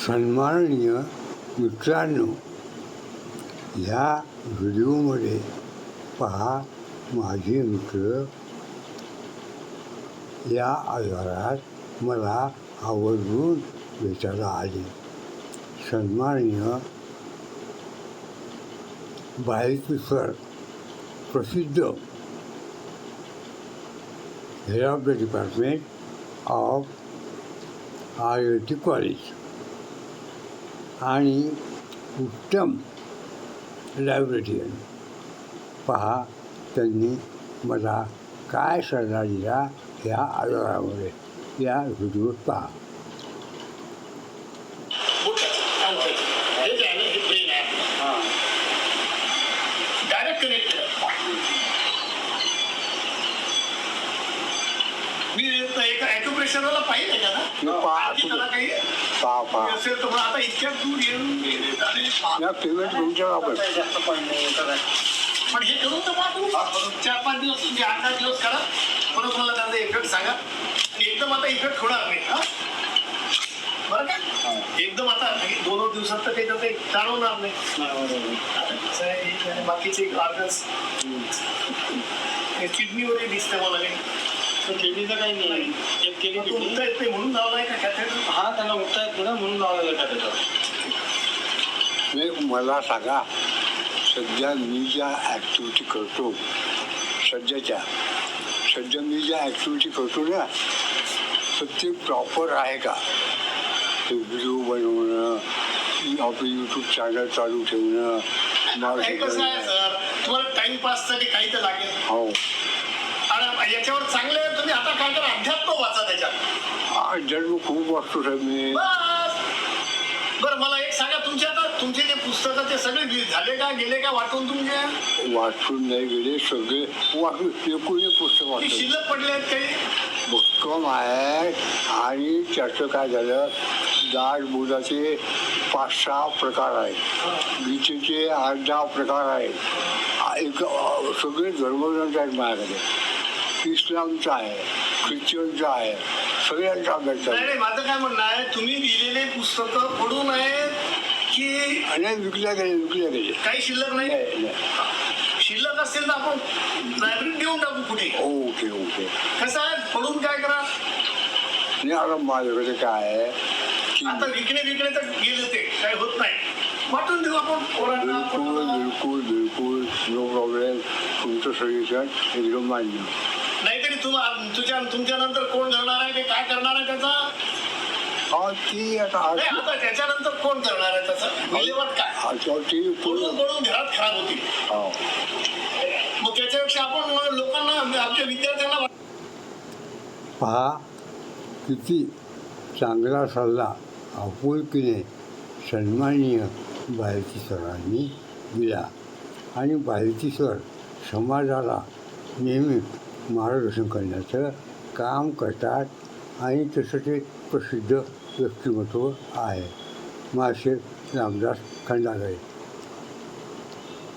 सन्माननीय मित्रांनो ह्या व्हिडिओमध्ये पहा माझे मित्र या आजारात मला आवर्जून भेटायला आले. सन्माननीय बाहेरसर प्रसिद्ध head of the department of I I T college. आणि उत्तम लायब्ररीयन पहा त्यांनी मला काय सल्ला दिला या आजारामध्ये या व्हिडिओत पहा हे जे आहे ना, हे brain आहे. Direct connected आहे. मी एका पाहिजे का ना? काही पहा पहा असेल आता इतक्या दूर येऊन पेमेंट तुमच्या आपण पण हे करून तर चार पाच दिवस म्हणजे आठ दिवस करा. परत मला त्याचा इफेक्ट सांगा. आणि एकदम आता इफेक्ट होणार नाही हा? बरं का? एकदम आता म्हणजे दोन दोन दिवसात तर काही त्याचं जाणवणार नाही. बाकीचे ऑर्गन्स किडनीवरही दिसते मला काही. काही नाही. एक उठता येत नाही म्हणून लावलाय का कॅथेटर हा त्यांना उठता येत नाही म्हणून लावलेलं का त्याच्यावर नाही मला सांगा सध्या मी ज्या ॲक्टिव्हिटी करतो सध्याच्या सध्या मी ज्या ॲक्टिव्हिटी करतो ना तर ते प्रॉपर आहे का? ते व्हिडिओ बनवणं आपलं यूट्यूब चॅनल चालू ठेवणं हे मावशी कसं आहे करणं. सर तुम्हाला टाइमपाससाठी काही तर लागेल. हो. आणि याच्यावर चांगले करा अध्यात्म वाचा त्याच्यात. जन्म खूप वाचतो साहेब मी. बरं मला एक सांगा तुमचे आता तुमचे जे पुस्तकं ते सगळे झाले का गेले का वाटून तुमचे? वाचून नाही गेले सगळे वाचून एकूण एक पुस्तक वाचलं शिल्लक पडले आहेत काही? भक्कम आहे आणि त्याचं काय झालं दाट बुधाचे पाच सहा प्रकार आहेत. गीतेचे आठ दहा प्रकार आहेत. एक सगळे धर्मग्रंथ आहेत माझ्याकडे. इस्लामचा आहे. ख्रिश्चनचा आहे सगळ्यांचा अभ्यास नाही आहे नाही माझं काय म्हणणं आहे तुम्ही लिहिलेले पुस्तकं पडू नयेत की आणि विकल्या गेले विकल्या गेले. काही शिल्लक नाही? नाही, नाही. शिल्लक असेल तर आपण लायब्ररीत देऊन टाकू कुठे? Okay okay. कसं आहे? पडून काय करा? आणि आता माझ्याकडे काय आहे की आता विकणे विकणे तर गेले ते काही होत नाही. वाटून देऊ आपण पोरांना बिलकुल पोरांना. बिलकुल बिलकुल नो प्रॉब्लेम तुमचं सजेशन एकदम मान्य. तुझ्या तुमच्या नंतर कोण करणार आहे? ते काय करणार आहे त्याचा? हा ती आता नाही आता त्याच्यानंतर कोण करणार आहे त्याचं? विल्हेवाट काय? आता ती पडून पडून घरात खराब होती. हा. मग त्याच्यापेक्षा आपण लोकांना आमच्या विद्यार्थ्यांना पहा किती चांगला सल्ला आपुलकीने सन्माननीय बाहेरची सरांनी दिला. आणि बाहेरची सर समाजाला नेहमी मार्गदर्शन करण्याचं काम करतात आणि तसं ते प्रसिद्ध व्यक्तिमत्व आहे. मासे रामदास खंडागळे.